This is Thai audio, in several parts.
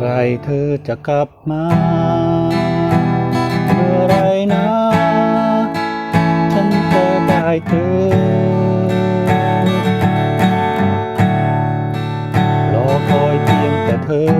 ไรเธอจะกลับมา เมื่อไรนะ ฉันจะได้เธอ รอคอยเพียงแต่เธอ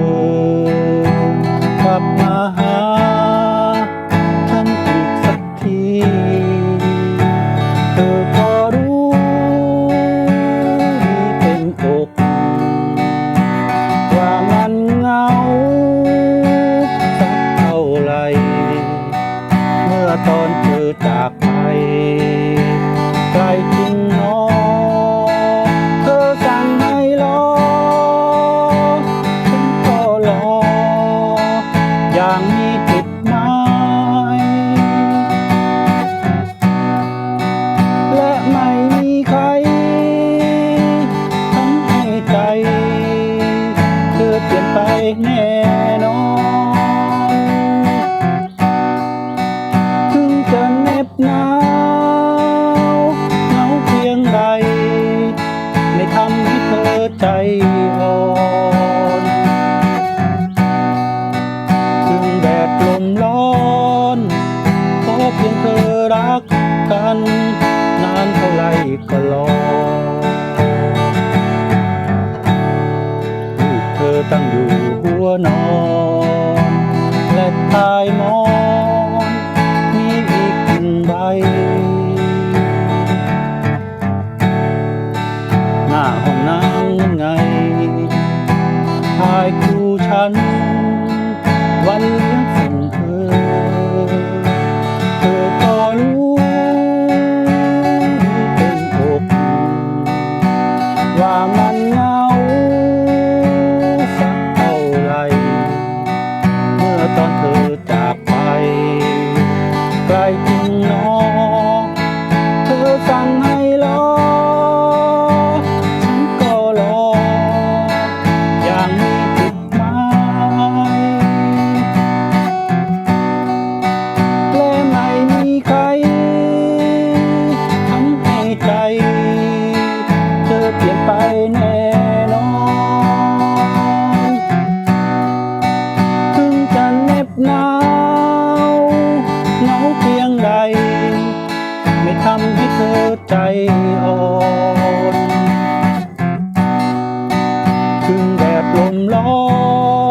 在 no. ที่เธอใจอ่อนถึงแดดลมร้อ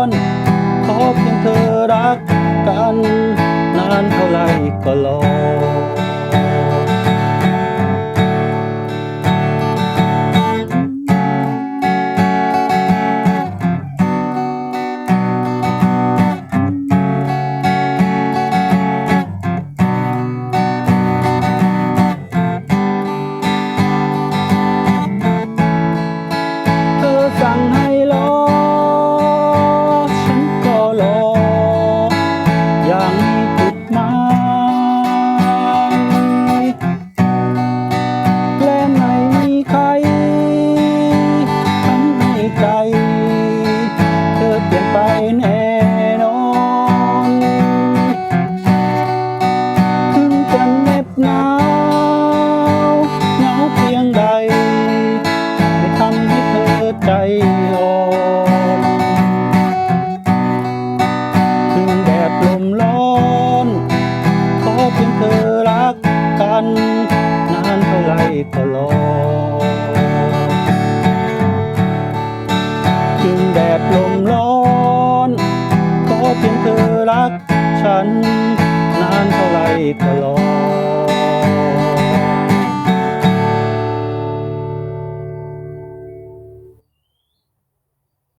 นขอเพียงเธอรักกัน นานเท่าไรก็รอ ใจอ่อนถึงแดดลมร้อนขอเพียงเธอรักกัน นานเท่าไรก็รอถึงแดดลมร้อนขอเพียงเธอรักฉัน นานเท่าไรก็รอ